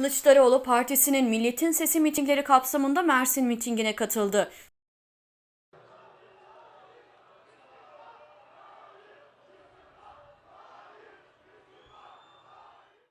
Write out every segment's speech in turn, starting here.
Kılıçdaroğlu partisinin Milletin Sesi mitingleri kapsamında Mersin mitingine katıldı.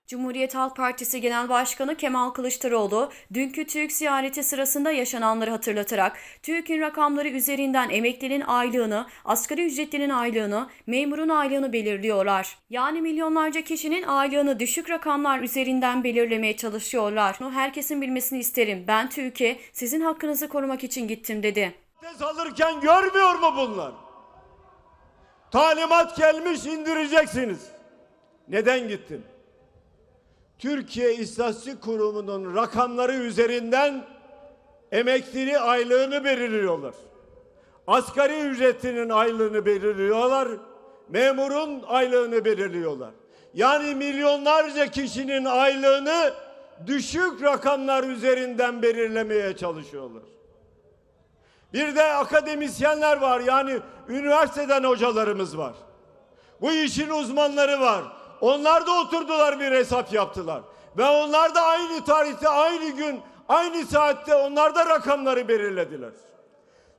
Cumhuriyet Halk Partisi Genel Başkanı Kemal Kılıçdaroğlu, dünkü TÜİK ziyareti sırasında yaşananları hatırlatarak, TÜİK'in rakamları üzerinden emeklinin aylığını, asgari ücretlinin aylığını, memurun aylığını belirliyorlar. Yani milyonlarca kişinin aylığını düşük rakamlar üzerinden belirlemeye çalışıyorlar. Herkesin bilmesini isterim. Ben TÜİK'e sizin hakkınızı korumak için gittim dedi. Abdest alırken görmüyor mu bunlar? Talimat gelmiş indireceksiniz. Neden gittin? Türkiye İstatistik Kurumu'nun rakamları üzerinden emekli aylığını belirliyorlar. Asgari ücretinin aylığını belirliyorlar. Memurun aylığını belirliyorlar. Yani milyonlarca kişinin aylığını düşük rakamlar üzerinden belirlemeye çalışıyorlar. Bir de akademisyenler var yani üniversiteden hocalarımız var. Bu işin uzmanları var. Onlar da oturdular bir hesap yaptılar. Ve onlar da aynı tarihte, aynı gün, aynı saatte onlar da rakamları belirlediler.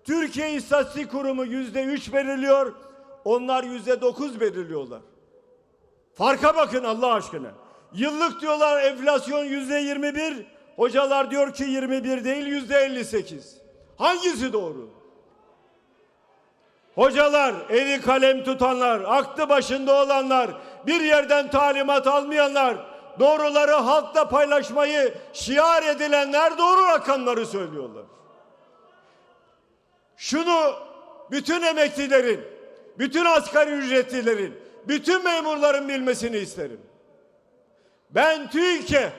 Türkiye İstatistik Kurumu yüzde üç belirliyor, onlar yüzde dokuz belirliyorlar. Farka bakın Allah aşkına. Yıllık diyorlar enflasyon yüzde yirmi bir, hocalar diyor ki 21 değil yüzde 58. Hangisi doğru? Hocalar, eli kalem tutanlar, aklı başında olanlar, bir yerden talimat almayanlar, doğruları halkla paylaşmayı şiar edilenler doğru rakamları söylüyorlar. Şunu bütün emeklilerin, bütün asgari ücretlilerin, bütün memurların bilmesini isterim. Ben TÜİK'e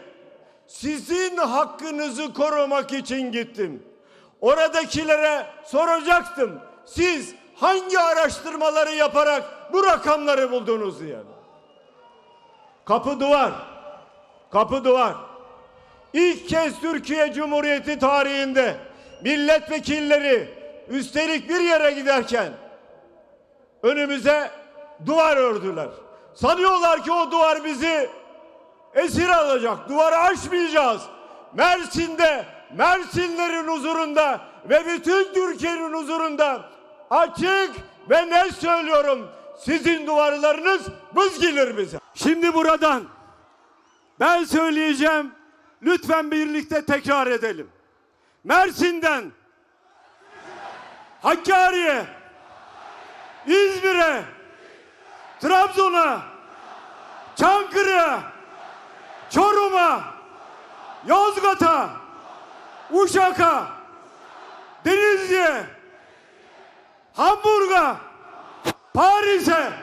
sizin hakkınızı korumak için gittim. Oradakilere soracaktım. Siz hangi araştırmaları yaparak bu rakamları buldunuz diye. Kapı duvar. Kapı duvar. İlk kez Türkiye Cumhuriyeti tarihinde milletvekilleri üstelik bir yere giderken önümüze duvar ördüler. Sanıyorlar ki o duvar bizi esir alacak. Duvarı aşmayacağız. Mersin'de, Mersinlerin huzurunda ve bütün Türkiye'nin huzurunda açık ve net söylüyorum. Sizin duvarlarınız buz gelir bize. Şimdi buradan ben söyleyeceğim. Lütfen birlikte tekrar edelim. Mersin'den Hakkari'ye İzmir'e Trabzon'a Çankırı'ya Çorum'a Yozgat'a Uşak'a Denizli'ye Hamburg'a Paris'e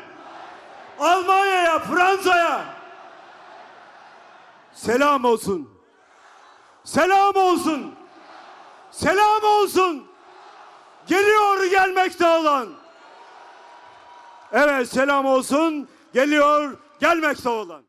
Almanya'ya Fransa'ya selam olsun. Selam olsun. Selam olsun. Geliyor gelmekte olan. Evet selam olsun. Geliyor gelmekte olan.